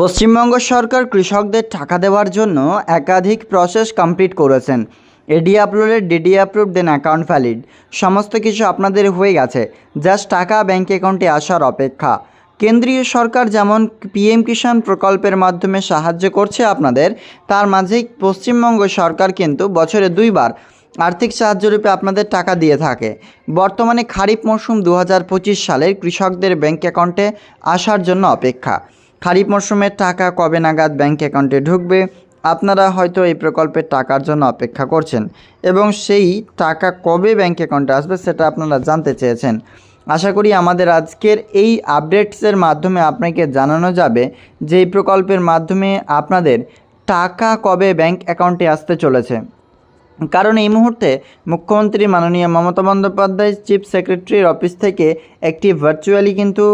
পশ্চিমবঙ্গ সরকার কৃষকদের টাকা দেওয়ার জন্য একাধিক প্রসেস কমপ্লিট করেছেন। AD uploaded DD approve then account valid সমস্ত কিছু আপনাদের হয়ে গেছে। জাস্ট টাকা ব্যাঙ্ক অ্যাকাউন্টে আসার অপেক্ষা। কেন্দ্রীয় সরকার যেমন পিএম কিষাণ প্রকল্পের মাধ্যমে সাহায্য করছে আপনাদের, তার মাঝেই পশ্চিমবঙ্গ সরকার কিন্তু বছরে দুইবার আর্থিক সাহায্যরূপে আপনাদের টাকা দিয়ে থাকে। বর্তমানে খারিফ মরশুম দু সালের কৃষকদের ব্যাঙ্ক অ্যাকাউন্টে আসার জন্য অপেক্ষা। খারিফ মরশুমের টাকা কবে নাগাদ ব্যাঙ্ক অ্যাকাউন্টে ঢুকবে, আপনারা হয়তো এই প্রকল্পের টাকার জন্য অপেক্ষা করছেন এবং সেই টাকা কবে ব্যাঙ্ক অ্যাকাউন্টে আসবে সেটা আপনারা জানতে চেয়েছেন। আশা করি আমাদের আজকের এই আপডেটসের মাধ্যমে আপনাকে জানানো যাবে যে এই প্রকল্পের মাধ্যমে আপনাদের টাকা কবে ব্যাঙ্ক অ্যাকাউন্টে আসতে চলেছে। কারণ এই মুহূর্তে মুখ্যমন্ত্রী মাননীয় মমতা বন্দ্যোপাধ্যায় চিফ সেক্রেটারির অফিস থেকে একটি ভার্চুয়ালি কিন্তু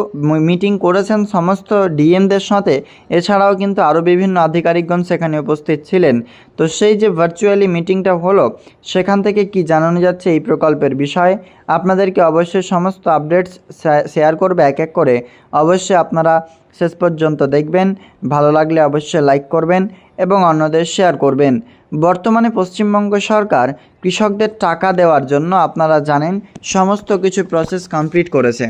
মিটিং করেছেন সমস্ত ডিএমদের সাথে। এছাড়াও কিন্তু আরও বিভিন্ন আধিকারিকগণ সেখানে উপস্থিত ছিলেন। তো সেই যে ভার্চুয়ালি মিটিংটা হলো, সেখান থেকে কি জানানো যাচ্ছে এই প্রকল্পের বিষয়ে? আপনাদেরকে অবশ্যই সমস্ত আপডেটস শেয়ার করবে এক এক করে। অবশ্যই আপনারা শেষ পর্যন্ত দেখবেন। ভালো লাগলে অবশ্যই লাইক করবেন এবং অন্যদের শেয়ার করবেন। বর্তমানে পশ্চিমবঙ্গ সরকার কৃষকদের টাকা দেওয়ার জন্য আপনারা জানেন সমস্ত কিছু প্রসেস কমপ্লিট করেছে।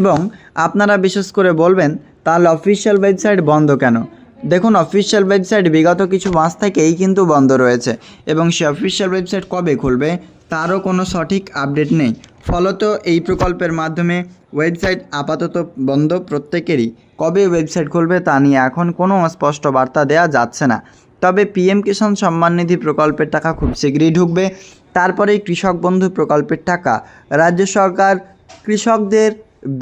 এবং আপনারা বিশেষ করে বলবেন, তাহলে অফিসিয়াল ওয়েবসাইট বন্ধ কেন? দেখুন অফিসিয়াল ওয়েবসাইট বিগত কিছু মাস থেকেই কিন্তু বন্ধ রয়েছে এবং সে অফিসিয়াল ওয়েবসাইট কবে খুলবে তারও কোনো সঠিক আপডেট নেই। ফলত এই প্রকল্পের মাধ্যমে ওয়েবসাইট আপাতত বন্ধ প্রত্যেকেরই। কবে ওয়েবসাইট খুলবে তা নিয়ে এখন কোনো স্পষ্ট বার্তা দেওয়া যাচ্ছে না। তবে পিএম কিষাণ সম্মান নিধি প্রকল্পের টাকা খুব শীঘ্রই ঢুকবে। তারপরেই কৃষক বন্ধু প্রকল্পের টাকা রাজ্য সরকার কৃষকদের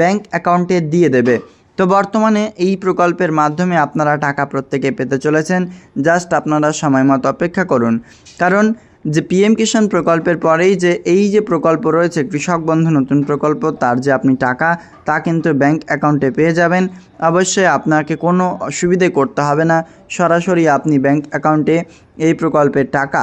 ব্যাংক অ্যাকাউন্টে দিয়ে দেবে। তো বর্তমানে এই প্রকল্পের মাধ্যমে আপনারা টাকা প্রত্যেকে পেতে চলেছেন। জাস্ট আপনারা সময় মতো অপেক্ষা করুন। কারণ যে পিএম কিষাণ প্রকল্পের পরেই যে এই যে প্রকল্প রয়েছে, কৃষক বন্ধু নতুন প্রকল্প, তার যে আপনি টাকা, তা কিন্তু ব্যাংক অ্যাকাউন্টে পেয়ে যাবেন। অবশ্যই আপনাকে কোনো অসুবিধে করতে হবে না। সরাসরি আপনি ব্যাংক অ্যাকাউন্টে এই প্রকল্পের টাকা,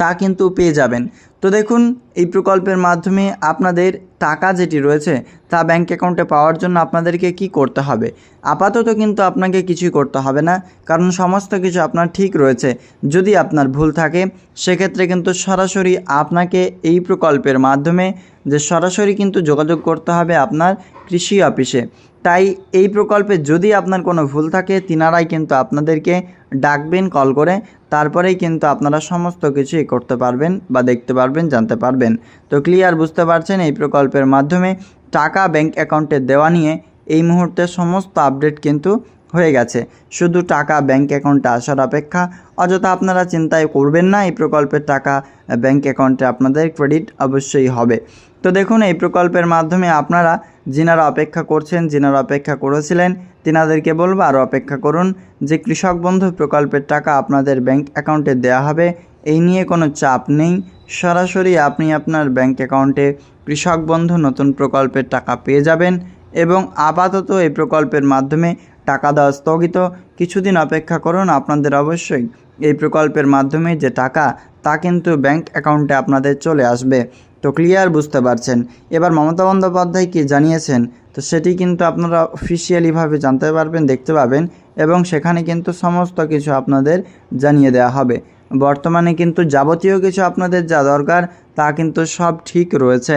তা কিন্তু পেয়ে যাবেন। তো দেখুন, এই প্রকল্পের মাধ্যমে আপনাদের টাকা যেটি রয়েছে তা ব্যাংক অ্যাকাউন্টে পাওয়ার জন্য আপনাদেরকে কি করতে হবে? আপাতত কিন্তু আপনাকে কিছুই করতে হবে না, কারণ সমস্ত কিছু আপনার ঠিক রয়েছে। যদি আপনার ভুল থাকে, সেক্ষেত্রে কিন্তু সরাসরি আপনাকে এই প্রকল্পের মাধ্যমে যে সরাসরি কিন্তু যোগাযোগ করতে হবে আপনার কৃষি অফিসে। তাই এই প্রকল্পে যদি আপনার কোনো ভুল থাকে, তিনারাই কিন্তু আপনাদেরকে ডাকবেন, কল করে, তারপরেই কিন্তু আপনারা সমস্ত কিছুই করতে পারবেন বা দেখতে পারবেন। জানতে পারবেন। তো ক্লিয়ার বুঝতে পারছেন এই প্রকল্পের মাধ্যমে টাকা ব্যাংক অ্যাকাউন্টে দেওয়া নিয়ে এই মুহূর্তে সমস্ত আপডেট কিন্তু হয়ে গেছে। শুধু টাকা ব্যাংক অ্যাকাউন্টে আসার অপেক্ষা, অযথা আপনারা চিন্তায় করবেন না, এই প্রকল্পের টাকা ব্যাংক অ্যাকাউন্টে আপনাদের ক্রেডিট অবশ্যই হবে। তো দেখুন, এই প্রকল্পের মাধ্যমে আপনারা, যিনারা অপেক্ষা করছেন, যিনারা অপেক্ষা করেছিলেন তিনাদেরকে বলব আরও অপেক্ষা করুন যে কৃষক বন্ধু প্রকল্পের টাকা আপনাদের ব্যাংক অ্যাকাউন্টে দেওয়া হবে। এই নিয়ে কোনো চাপ নেই। সরাসরি আপনি আপনার ব্যাংক অ্যাকাউন্টে কৃষক বন্ধু নতুন প্রকল্পের টাকা পেয়ে যাবেন এবং আপাতত এই প্রকল্পের মাধ্যমে টাকা দেওয়া স্থগিত। কিছুদিন অপেক্ষা করুন, আপনাদের অবশ্যই এই প্রকল্পের মাধ্যমে যে টাকা তা কিন্তু ব্যাংক অ্যাকাউন্টে আপনাদের চলে আসবে। তো ক্লিয়ার বুঝতে পারছেন। এবার মমতা বন্দ্যোপাধ্যায় কি জানিয়েছেন? তো সেটি কিন্তু আপনারা অফিসিয়ালিভাবে জানতে পারবেন, দেখতে পাবেন এবং সেখানে কিন্তু সমস্ত কিছু আপনাদের জানিয়ে দেওয়া হবে। বর্তমানে কিন্তু যাবতীয় কিছু আপনাদের যা দরকার তা কিন্তু সব ঠিক রয়েছে।